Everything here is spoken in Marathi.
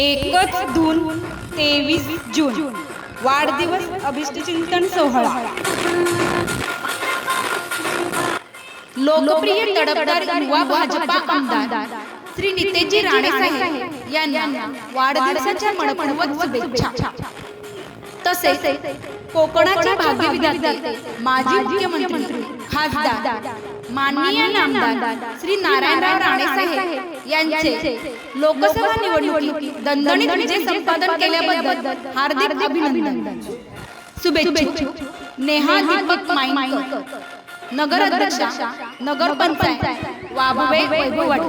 एकच धून तेवीस जून. वाढदिवस अभिष्टचिंतन सोहळा. लोकप्रिय तडफदार युवा भाजपा आमदार श्री नितेजी राणे साहेब यांना वाढदिवसाच्या मनपूर्वक शुभेच्छा. तसेच कोकणाचे भाग्य विधाते माजी मुख्यमंत्री खासदार माननीय नामदार श्री नारायणराव राणे साहेब यांचे लोकसभा निवडणुकीत दणदणीत विजय संपादन केल्याबद्दल हार्दिक अभिनंदन. शुभेच्छा नेहा दीपक माईंकर नगर अध्यक्षा नगर पंचायत वाबवे वैभववाडी.